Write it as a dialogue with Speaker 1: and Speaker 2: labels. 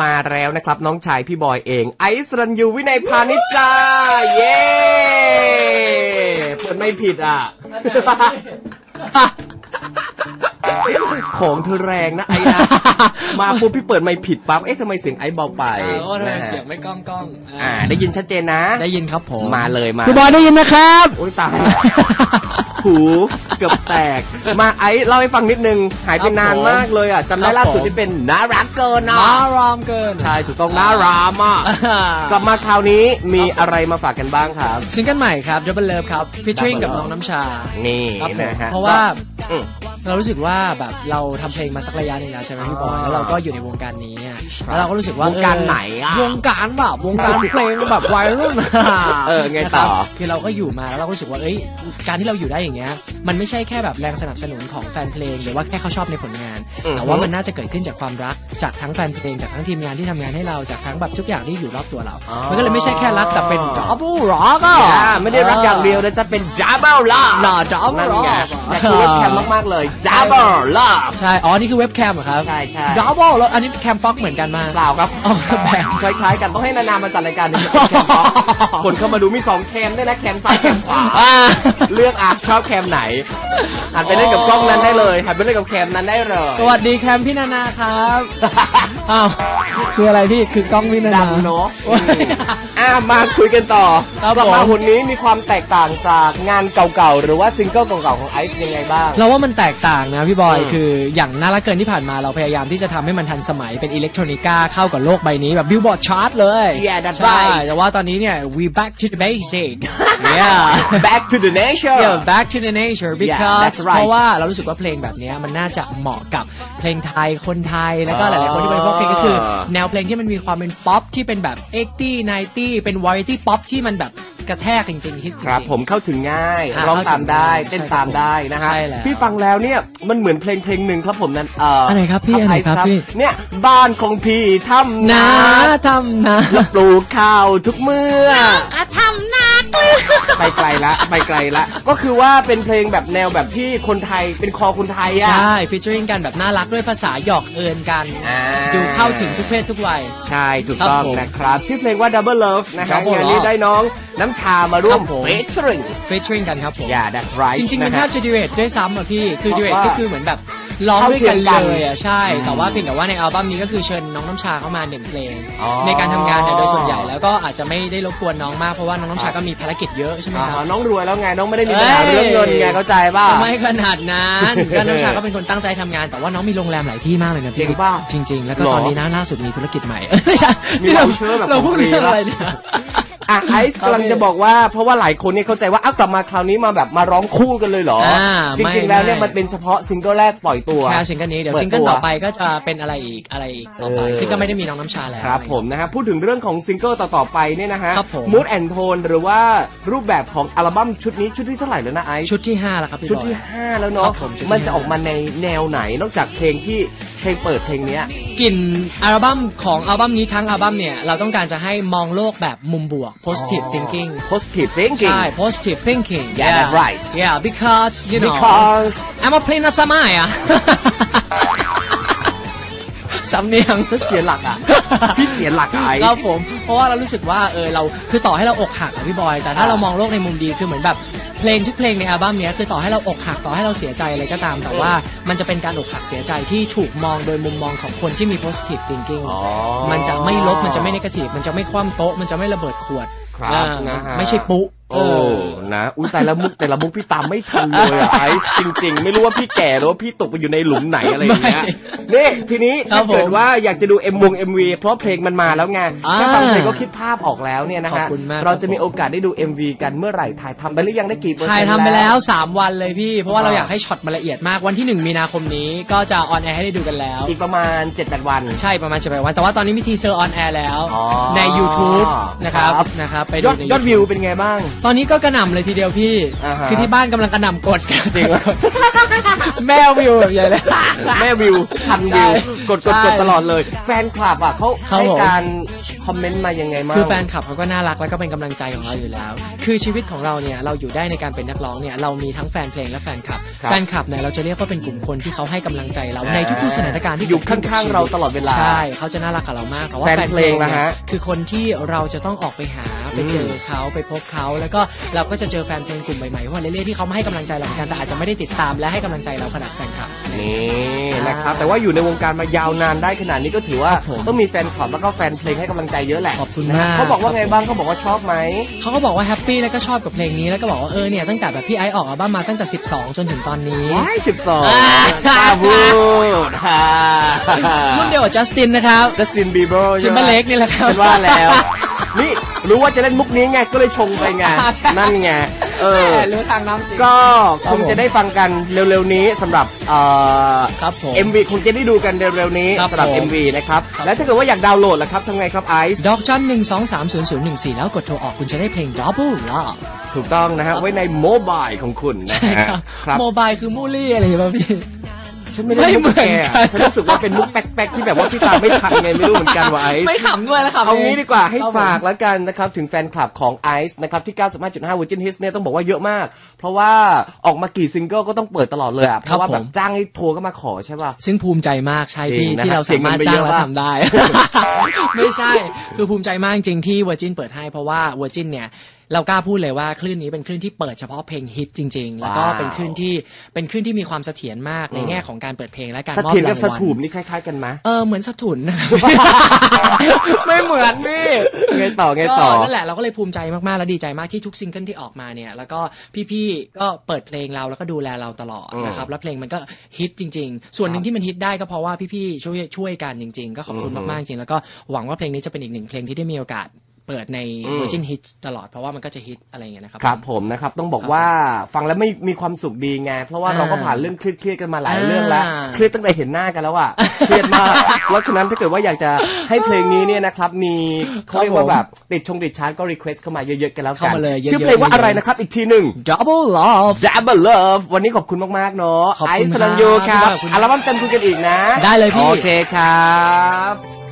Speaker 1: มาแล้วนะครับน้องชายพี่บอยเอง ไอซ์รันยูวินัยพานิชจ้าเย้เปิดไม่ผิดอะ ของเธอแรงนะไอ้นะมาปุ๊บพี่เปิดไม่ผิดปั๊บเอ๊ะทำไมเสียงไอ้เบาไป
Speaker 2: เออว่าทำไม
Speaker 1: นะฮะ
Speaker 2: เสียงไม่ก้องก้อง
Speaker 1: อ่า ได้ยินชัดเจนนะ
Speaker 2: ได้ยินครับผม
Speaker 1: มาเลยมา
Speaker 2: พี่บอยได้ยินนะครับ
Speaker 1: โอ้ยตาย หูเกือบแตก มาไอ้เล่าให้ฟังนิดนึง หายไปนานมากเลยอะจำได้ล่าสุดที่เป็นน่ารักเกินนะ
Speaker 2: น่ารามเกิน
Speaker 1: ใช่ถูกต้องน่ารามอะกลับมาคราวนี้มีอะไรมาฝากกันบ้างครับ
Speaker 2: ซิงเกิลใหม่ครับ Double Love ครับฟิชชิ่ง
Speaker 1: Double
Speaker 2: กับ
Speaker 1: Love
Speaker 2: น้องน้ำชา
Speaker 1: นี่
Speaker 2: ครับผม
Speaker 1: นะฮะ
Speaker 2: เพราะว่า
Speaker 1: อืม
Speaker 2: เรารู้สึกว่าแบบเราทำเพลงมาสักระยะหนึงแล้วใช่ไหมพี่บอย
Speaker 1: อ่า
Speaker 2: แล้วเราก็อยู่ในวงการนี้อะแล้วเราก็รู้สึกว่าว
Speaker 1: งการไหนอะ
Speaker 2: วงการแบบวงการเพลงแบบวัยรุ่นอะ
Speaker 1: เออไงต่อ
Speaker 2: นะครับคือเราก็อยู่มาแล้วเราก็รู้สึกว่าเอ้ยการที่เราอยู่ได้อย่างเงี้ยมันไม่ใช่แค่แบบแรงสนับสนุนของแฟนเพลง หรือว่าแค่เขาชอบในผลงาน
Speaker 1: อือฮึ
Speaker 2: แต่ว่ามันน่าจะเกิดขึ้นจากความรัก จากทั้งแฟนเพลงจากทั้งทีมงานที่ทำงานให้เราจากทั้งแบบทุกอย่างที่อยู่รอบตัวเรา
Speaker 1: อ๋อ
Speaker 2: มันก็เลยไม่ใช่แค่รักแต่เป็น double rock อะ
Speaker 1: อ่าไม่ได้รักอย่างเดียวนะจะเป็น double love
Speaker 2: น่า double
Speaker 1: นั่นไง
Speaker 2: rock
Speaker 1: อยากดูเว็บแคมมากๆเลย double love
Speaker 2: ใช่อ๋อนี่คือเว็บแคมเหรอครับ
Speaker 1: ใช่ใช่
Speaker 2: ดับเบิลแล้วอันนี้แคมฟ็อกเหมือนกันมาก
Speaker 1: เปล่าครับ
Speaker 2: อ๋อแบ่ง
Speaker 1: คล้ายๆกันต้องให้นานามาจัดรายการในแคมป์ท็อปคนเข้ามาดูมีสองแคมด้วยนะแคมซ้ายแคมขวา
Speaker 2: อ่า
Speaker 1: เลือกอะชอบแคมไหนหันไปเล่นกับกล้องนั้นได้เลยหันไปเล่นกับแคมนั้นได้เลย
Speaker 2: สวัสดีแคมพี่นานาครับอ้าวคืออะไรพี่คือกล้องพี่นานา
Speaker 1: ดังเนาะ อะมาคุยกันต่อ
Speaker 2: ครับ
Speaker 1: กลับมา
Speaker 2: ผม
Speaker 1: หุ่นนี้มีความแตกต่างจากงานเก่าๆ หรือว่าซิงเกิลเก่าๆ ของไอซ์ยังไงบ้าง
Speaker 2: เราว่ามันแตกต่างนะพี่บอย
Speaker 1: อืม
Speaker 2: คืออย่างน่ารักเกินที่ผ่านมาเราพยายามที่จะทำให้มันทันสมัยเป็นอิเล็กทรอนิก้าเข้ากับโลกใบนี้แบบบิลบอร์ดชาร์ตเลย
Speaker 1: Yeah, that's
Speaker 2: ใช่
Speaker 1: right
Speaker 2: แต่ว่าตอนนี้เนี่ย we back to the basic yeah
Speaker 1: back to the nature
Speaker 2: yeah back to the nature because
Speaker 1: that's right
Speaker 2: เพราะว่าเรารู้สึกว่าเพลงแบบเนี้ยมันน่าจะเหมาะกับเพลงไทยคนไทยแล้วก็หลาย ๆ คนที่บริโภคเพลงก็คือ แนวเพลงที่มันมีความเป็นป๊อปที่เป็นแบบ 80 90เป็น variety pop ที่มันแบบกระแทกจริงๆฮิตจริงๆ
Speaker 1: ครับผมเข้าถึงง่าย
Speaker 2: อ่า
Speaker 1: ร้องตามได้
Speaker 2: เข้าถึงง่าย
Speaker 1: เต้นตามได้นะฮะ
Speaker 2: ใช่แล้ว
Speaker 1: พี่ฟังแล้วเนี่ยมันเหมือนเพลงเพลงหนึ่งครับผมนั้นเอ่อ
Speaker 2: อันไหนครับพี่อันไหนครับ
Speaker 1: ไซ์
Speaker 2: พี่
Speaker 1: เนี่ยบ้านของพี่ทำ
Speaker 2: นา
Speaker 1: นา
Speaker 2: ทำนา
Speaker 1: แล้วปลูกข้าวทุกเมื่อ
Speaker 2: ทำนาเกลือ
Speaker 1: ไปไกลละไปไกลละ ก็คือว่าเป็นเพลงแบบแนวแบบที่คนไทยเป็นคอคนไทยอะ
Speaker 2: ใช่ฟีเจอริงกันแบบน่ารักด้วยภาษาหยอกเอินกัน
Speaker 1: อ่า
Speaker 2: ดูเข้าถึงทุกเพศทุกวัย
Speaker 1: ใช่ถูกต้อง
Speaker 2: ครับผม
Speaker 1: นะครับ ชื่อเพลงว่า Double Love นะฮะ
Speaker 2: Double
Speaker 1: งานนี้
Speaker 2: Love
Speaker 1: ได้น้องน้ำชามาร่วม
Speaker 2: ครับผม
Speaker 1: featuring
Speaker 2: ฟีเจอริงกันครับผม
Speaker 1: yeah that's right
Speaker 2: จริงๆ มัน
Speaker 1: นะ
Speaker 2: แท
Speaker 1: ฮะ
Speaker 2: บจะดีเวทด้วยซ้ำอะพี่ คือ
Speaker 1: เพ
Speaker 2: ดี
Speaker 1: ราะ
Speaker 2: เวท
Speaker 1: ว่า
Speaker 2: ก็คือเหมือนแบบ ร้องด้วยกัน
Speaker 1: เท่าเทียมกัน
Speaker 2: เลยอะใช่ แต่ว่าเพียงแต่ว่าในอัลบั้มนี้ก็คือเชิญน้องน้ำชาเข้ามาหนึ่งเพลง
Speaker 1: อ๋อ
Speaker 2: ในการทำงานเนี่ยโดยส่วนใหญ่แล้วก็อาจจะไม่ได้รบกวนน้องมากเพราะว่าน้องน้ำชาก็มีภารกิจเยอะใช่ไหม
Speaker 1: อ่า
Speaker 2: ครับ
Speaker 1: น้องรวยแล้วไงน้องไม่ได้มีปัญหา
Speaker 2: เอ้ย
Speaker 1: เรื่องเงินไงเข้าใจป่ะ
Speaker 2: ไม่ขนาดนั้นก็น้ำชาก็เป็นคนตั้งใจทำงาน แต่ว่าน้องมีโรงแรมหลายที่มากเลยนะ
Speaker 1: จริ
Speaker 2: พี่
Speaker 1: งป่ะ
Speaker 2: จริง ๆ แล้วก็
Speaker 1: หรอ
Speaker 2: ตอนนี้นะล่าสุดมีธุรกิจใหม่เอ้ยไม่ใช่
Speaker 1: มี
Speaker 2: นี่
Speaker 1: voucher แบบ
Speaker 2: เราพูด
Speaker 1: ของฟรี
Speaker 2: เรื่อง
Speaker 1: นะ
Speaker 2: อะไรเนี่ย
Speaker 1: อะไอซ์กำลังจะบอกว่าเพราะว่าหลายคนเนี่ยเข้าใจว่าอ้าวกลับมาคราวนี้มาแบบมาร้องคู่กันเลยเหรอ
Speaker 2: อ่า
Speaker 1: จริง
Speaker 2: ไม่
Speaker 1: ๆแล้วเนี่ย
Speaker 2: ไม่
Speaker 1: มันเป็นเฉพาะซิงเกิลแรกปล่อยตัว
Speaker 2: แค่ซิงเกิลนี้เดี๋ยว
Speaker 1: เปิด
Speaker 2: ซิงเกิล
Speaker 1: ตัว
Speaker 2: ต่อไปก็จะเป็นอะไรอีกอะไรอีกต่อไป
Speaker 1: เออ
Speaker 2: ซึ่งก็ไม่ได้มีน้องน้ำชาแล้ว
Speaker 1: ครับผมนะฮะพูดถึงเรื่องของซิงเกิลต่อๆไปเนี่ยนะฮะ
Speaker 2: ครับผม
Speaker 1: มูดแอนโทนหรือว่ารูปแบบของอัลบั้มชุดนี้ชุดที่เท่าไหร่แล้วนะไอซ์
Speaker 2: ชุดที่5แล้วครับพี่
Speaker 1: ชุด
Speaker 2: บอย
Speaker 1: ที่ 5 แล้วเนาะ
Speaker 2: ครับผมชุดที่
Speaker 1: มันจะออกมาในแนวไหนนอกจากเพลงที่เพลงเปิดเพลงเนี้ย
Speaker 2: กลิ่นอัลบั้มของอัลบั้มนี้ทั้งอัลบั้มเนี่ยเราต้องการจะให้มองโลกแบบมุมบวก positive thinking
Speaker 1: positive thinking
Speaker 2: ใช่ positive thinking
Speaker 1: Yeah, that's right.
Speaker 2: yeah because you know
Speaker 1: because
Speaker 2: I'm a plain of Samaya สำเนียง
Speaker 1: ฉันเสียหลักอะพี่เสียหลักไอซ์
Speaker 2: ครับผม เพราะว่าเรารู้สึกว่าเออเราคือต่อให้เราอกหักอะพี่บอย แต่ถ้า
Speaker 1: อ่า
Speaker 2: เรามองโลกในมุมดีคือเหมือนแบบ เพลงทุกเพลงในอัลบั้มเนี้ยคือต่อให้เราอกหักต่อให้เราเสียใจอะไรก็ตาม แต่ว่ามันจะเป็นการอกหักเสียใจที่ถูกมองโดยมุมมองของคนที่มี positive thinking
Speaker 1: อ๋อ
Speaker 2: มันจะไม่ลบมันจะไม่ negative มันจะไม่คว่ำโต๊ะมันจะไม่ระเบิดขวด
Speaker 1: ครับ
Speaker 2: อ่า
Speaker 1: นะฮะ
Speaker 2: ไม่ใช่ปุ๊
Speaker 1: โอ้ นะ อุ้ยแต่ละมุกแต่ละมุกพี่ตามไม่ทันเลยอะไอซ์จริง ๆ ไม่รู้ว่าพี่แก่หรือว่าพี่ตกไปอยู่ในหลุมไหนอะไรอย่างเงี้ย นี่ทีนี้
Speaker 2: ครั
Speaker 1: ถ้า
Speaker 2: บผม
Speaker 1: เกิดว่าอยากจะดู M วง MV เพราะเพลงมันมาแล้วไง
Speaker 2: อ่า
Speaker 1: แค่ฟังเพลงก็คิดภาพออกแล้วเนี่ยนะ
Speaker 2: ขอ
Speaker 1: ฮะ
Speaker 2: บคุณมาก
Speaker 1: เราจะมีโอกาสได้ดู MV กันเมื่อไหร่ถ่ายทำไปหรือยังได้กี่เปอร์เซ็นต์
Speaker 2: ถ่ายทำไปแล้ว 3 วันเลยพี่ เพราะว่าเรา
Speaker 1: อ่า
Speaker 2: อยากให้ช็อตมันละเอียดมากวันที่ 1 มีนาคมนี้ก็จะออนแอร์ให้ได้ดูกันแล้ว
Speaker 1: อีกประมาณ 7-8 วัน
Speaker 2: ใช่ประมาณจะไปวัน แต่ว่าตอนนี้มีทีเซอร์ออนแอร์แล้ว
Speaker 1: อ๋อ
Speaker 2: ใน YouTube นะครับ
Speaker 1: ครับ
Speaker 2: นะครับไป
Speaker 1: ย
Speaker 2: ดู
Speaker 1: อด
Speaker 2: ใน
Speaker 1: ยอด
Speaker 2: YouTube
Speaker 1: วิวเป็นไงบ้าง
Speaker 2: ตอนนี้ก็กระหน่ำเลยทีเดียวพี่
Speaker 1: อ่าฮะ
Speaker 2: คือที่บ้านกำลังกระหน่ำกดกัน
Speaker 1: จริงเหรอ
Speaker 2: แมววิวแบบใหญ่เลย
Speaker 1: แม่วิวพัน
Speaker 2: ใช่
Speaker 1: วิว กดกด
Speaker 2: ใช่
Speaker 1: กดตลอดเลย แฟนคลับอะเขา
Speaker 2: ครับ
Speaker 1: ให้
Speaker 2: ผม
Speaker 1: การคอมเมนต์มายังไงมาง
Speaker 2: คือแฟนคลับเขาก็น่ารักแล้วก็เป็นกำลังใจของเราอยู่แล้ว คือชีวิตของเราเนี่ยเราอยู่ได้ในการเป็นนักร้องเนี่ยเรามีทั้งแฟนเพลงและแฟนคลับ
Speaker 1: ครับ
Speaker 2: แฟนคลับเนี่ยเราจะเรียกว่าเป็นกลุ่มคนที่เขาให้กำลังใจเราในทุกๆสถานการณ์ที่
Speaker 1: อยู่
Speaker 2: เกิดขึ้นกับ
Speaker 1: ข้างๆ
Speaker 2: ชีวิต
Speaker 1: เราตลอดเวลา
Speaker 2: ใช่เขาจะน่ารักกับเรามากแต่ว่า
Speaker 1: แฟน
Speaker 2: แฟน
Speaker 1: เพ
Speaker 2: เพ
Speaker 1: ล
Speaker 2: ล
Speaker 1: ง
Speaker 2: ง
Speaker 1: นะฮะ
Speaker 2: เนี่ยคือคนที่เราจะต้องออกไปหาไปเจอเขาไปพบเขาแล้วก็เราก็จะเจอแฟนเพลงกลุ่มใหม่ๆว่าเรื่อยๆที่เขามาให้กำลังใจเราเหมือนกันแต่อาจจะไม่ได้ติดตามและให้กำลังใจเราขนาดแฟนคลับ
Speaker 1: นี่นะครับ แต่ว่าอยู่ในวงการมายาวนานได้ขนาดนี้ก็ถือว่า
Speaker 2: ครับผม
Speaker 1: ต้องมีแฟนคลับแล้วก็แฟนเพลงให้กำลังใจเยอะแหละ
Speaker 2: ขอบคุณ
Speaker 1: นะฮะ
Speaker 2: มาก
Speaker 1: เขาบอกว่าไงบ้างเขาบอกว่าชอบไหม
Speaker 2: เขาก็บอกว่าแฮปปี้แล้วก็ชอบกับเพลงนี้แล้วก็บอกว่าเออเนี่ยตั้งแต่แบบพี่ไอซ์ออกอัลบั้มมาตั้งแต่ 12 จนถึงตอนนี้
Speaker 1: ว้ายสิบสอง
Speaker 2: อ่า
Speaker 1: ตาบูดค่ะ
Speaker 2: รุ่นเดียวกับจัสตินนะครับ
Speaker 1: จัสตินบีเบอร์
Speaker 2: ทิมเบอร์เล็กนี่แหละครับ
Speaker 1: ฉันว่าแล้วนี่ รู้ว่าจะเล่นมุกนี้ไงก็เลยชงไปไง
Speaker 2: ใช่
Speaker 1: นั่นไงเออ
Speaker 2: รู้ทางน้ำจริง
Speaker 1: ก็
Speaker 2: ครั
Speaker 1: ค
Speaker 2: บ
Speaker 1: ง
Speaker 2: ผม
Speaker 1: จะได้ฟังกันเร็วๆนี้สำหรับเอ่อ
Speaker 2: ครับผม
Speaker 1: MV คงจะได้ดูกันเร็วๆนี้
Speaker 2: ครับ
Speaker 1: สำหรับ
Speaker 2: ผม
Speaker 1: MV นะครับ แล้วถ้าเกิดว่าอยากดาวน์โหลดล่ะครับทำไงครับไอซ์
Speaker 2: ดอกจันหนึ่งสองสามศูนย์ศูนย์หนึ่งสี่แล้วกดโทรออกคุณจะได้เพลง Double Love
Speaker 1: ถูกต้องนะฮะไว้ในโมบายของคุณนะ
Speaker 2: ใช่
Speaker 1: ฮะ
Speaker 2: ครับ
Speaker 1: ครับ
Speaker 2: โมบายคือมูลี่อะไรอย่างเงี้ยพี่
Speaker 1: ฉันไม่ได้
Speaker 2: ไม่
Speaker 1: มุกแก
Speaker 2: เหมือนกัน
Speaker 1: ฉันรู้สึกว่าเป็นมุกแป๊กๆที่แบบว่าพี่ตามไม่ทันไงไม่รู้เหมือนกันว่าไอซ์
Speaker 2: ไม่ขำด้วยนะครับ
Speaker 1: เอางี้ดีกว่าให้
Speaker 2: ครับผม
Speaker 1: ฝากแล้วกันนะครับ ถึงแฟนคลับของ Ice นะครับ ที่ 95.5 Virgin Hits เนี่ยต้องบอกว่าเยอะมาก เพราะว่าออกมากี่ซิงเกิลก็ต้องเปิดตลอดเลยอะเพราะว่าแบบจ้างให้โทรก็มาขอใช่ป่ะ
Speaker 2: ซึ่งภูมิใจมากใช่
Speaker 1: จริ
Speaker 2: พี่
Speaker 1: งนะ
Speaker 2: ที่เรา
Speaker 1: เสีย
Speaker 2: สา
Speaker 1: เงิ
Speaker 2: มารถ
Speaker 1: นไป
Speaker 2: จ้า
Speaker 1: เย
Speaker 2: ง
Speaker 1: อะ
Speaker 2: และ
Speaker 1: มาก
Speaker 2: ทำได้ ไม่ใช่คือภูมิใจมากจริงที่ Virgin เปิดให้เพราะว่า Virgin เนี่ย เรากล้าพูดเลยว่าคลื่นนี้เป็นคลื่นที่เปิดเฉพาะเพลงฮิตจริง ๆ แล้วก็
Speaker 1: ว้าว
Speaker 2: เป็นคลื่นที่เป็นคลื่นที่มีความเสถียรมากในแง่ของการเปิดเพลงและการ
Speaker 1: ส
Speaker 2: มอบ
Speaker 1: ถียร
Speaker 2: รา
Speaker 1: กับ
Speaker 2: ง
Speaker 1: ส
Speaker 2: วัล
Speaker 1: ถูมนี่คล้าย ๆกันไหม
Speaker 2: เออเหมือนสถุนนะครับไม่เหมือนพี่
Speaker 1: ไงต่อไงต่อ
Speaker 2: ก็นั่นแหละเราก็เลยภูมิใจมากๆ และดีใจมากที่ทุกซิงเกิลที่ออกมาเนี่ย แล้วก็พี่ๆ ก็เปิดเพลงเราแล้วก็ดูแลเราตลอด
Speaker 1: อืม
Speaker 2: นะครับ แล้วเพลงมันก็ฮิตจริง ๆ ส่วนหนึ่งที่มันฮิตได้ก็เพราะว่าพี่ๆ ช่วยช่วยกันจริง ๆ ก็ขอบคุณ
Speaker 1: อือฮึ
Speaker 2: มากๆ จริง แล้วก็หวังว่าเพลงนี้จะเป็นอีกหนึ่งเพลงที่ได้มีโอกาส เปิดใน
Speaker 1: อืม
Speaker 2: Virgin Hits ตลอดเพราะว่ามันก็จะฮิตอะไรอย่างเงี้ยนะครับ
Speaker 1: ครับผมนะครับ ต้องบอกว่าฟังแล้วไม่มีความสุขดีไง เพราะว่า
Speaker 2: อ่า
Speaker 1: เราก็ผ่านเรื่องเครียดๆกันมาหลายเรื่องแล้ว
Speaker 2: อ่า
Speaker 1: เครียดตั้งแต่เห็นหน้ากันแล้วอะเครียดมากเพราะฉะนั้นถ้าเกิดว่าอยากจะให้เพลงนี้เนี่ยนะครับมีเขาเรียกว่าแบบติดชงติดชาร์ตก็รีเควสเข้ามาเยอะๆกันแล้วกัน
Speaker 2: เข้ามาเลยเยอะๆ
Speaker 1: ชื่อเพลงว่าอะไรนะครับอีกทีหนึ่ง
Speaker 2: Double Love
Speaker 1: Double Love วันนี้ขอบคุณมากๆเนาะ
Speaker 2: ขอบ
Speaker 1: ไอ
Speaker 2: คุณ
Speaker 1: ซ์สลันยูค
Speaker 2: ครั
Speaker 1: รับบ
Speaker 2: ขอบคุณ
Speaker 1: อัลบั้มเต็มคุยกันอีกนะ
Speaker 2: ได้เลยพี่
Speaker 1: โอเคครับ